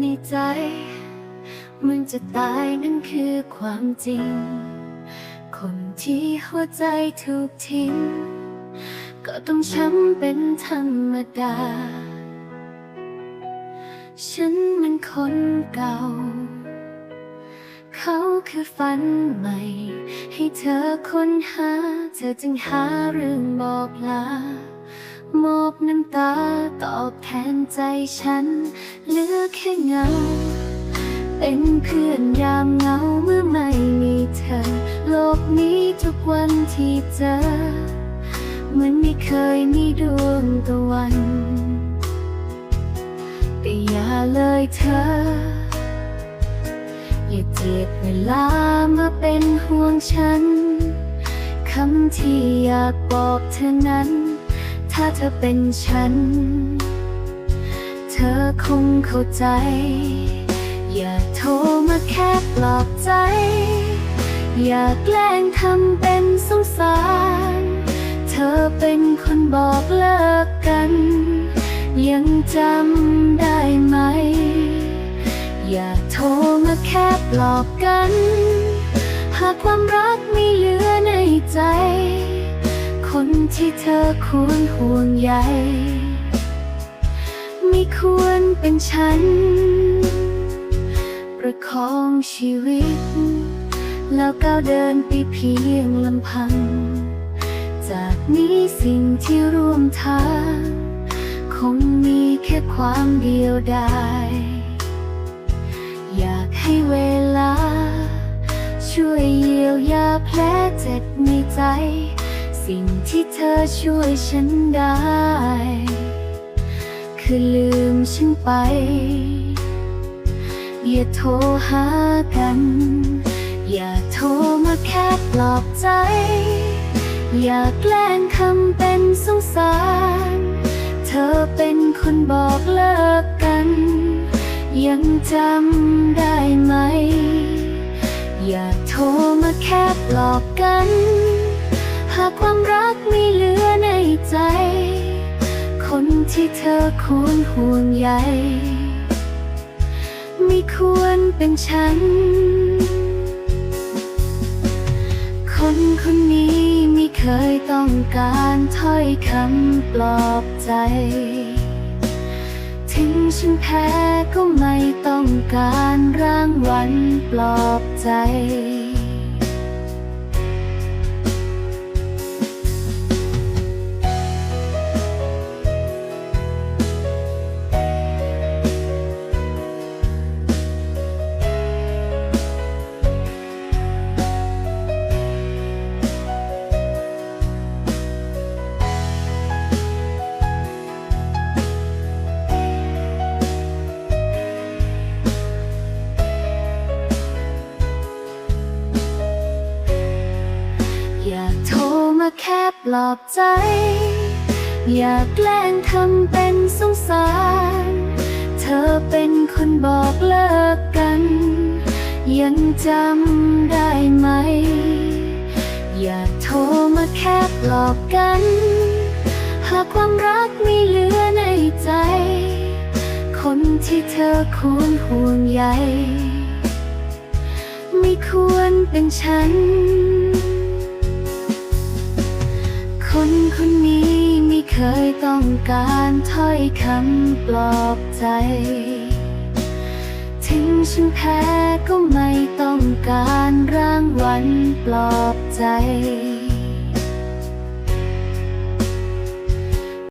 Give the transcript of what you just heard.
ในใจ มึงจะตายนั่นคือความจริง คนที่หัวใจถูกทิ้ง ก็ต้องช้ำเป็นธรรมดา ฉันมันคนเก่า เขาคือฝันใหม่ ให้เธอค้นหา เธอจึงหาเรื่องบอกลา มอบน้ำตาตอบแทนใจฉัน เหลือแค่เงา เป็นเพื่อนยามเหงาเมื่อไม่มีเธอ โลกนี้ทุกวันที่เจอเหมือนไม่เคยมีดวงตะวัน แต่อย่าเลยเธอ อย่าเจียดเวลามาเป็นห่วงฉันคำที่อยากบอกเธอนั้น ถ้าเธอเป็นฉัน เธอคงเข้าใจ อย่าโทรมาแค่ปลอบใจ อย่าแกล้งทำเป็นสงสาร เธอเป็นคนบอกเลิกกัน ยังจำได้ไหม อย่าโทรมาแค่ปลอบกัน หากความรักไม่เหลือ ที่เธอควรห่วงใยไม่ควรเป็นฉัน ประคองชีวิต แล้วก้าวเดินไปเพียงลำพัง จากนี้สิ่งที่ร่วมทาง คงมีแค่ความเดียวดายอยากให้เวลา ช่วยเยียวยาแผลเจ็บในใจ สิ่งที่เธอช่วยฉันได้ คือลืมฉันไป อย่าโทรหากัน อย่าโทรมาแค่ปลอบใจ อย่าแกล้งทำเป็นสงสาร เธอเป็นคนบอกเลิกกัน ยังจำได้ไหม อย่าโทรมาแค่ปลอบกัน หากความรักไม่เหลือในใจ คนที่เธอควรห่วงใยไม่ควรเป็นฉัน คนคนนี้ไม่เคยต้องการถ้อยคำปลอบใจ ถึงฉันแพ้ก็ไม่ต้องการรางวัลปลอบใจ มาแค่ปลอบใจ อย่าแกล้งทำเป็นสงสาร เธอเป็นคนบอกเลิกกัน ยังจำได้ไหม อย่าโทรมาแค่ปลอบกัน หากความรักไม่เหลือในใจ คนที่เธอควรห่วงใยไม่ควรเป็นฉัน คนคนนี้ไม่เคยต้องการถ้อยคำปลอบใจ ถึงฉันแพ้ก็ไม่ต้องการรางวัลปลอบใจ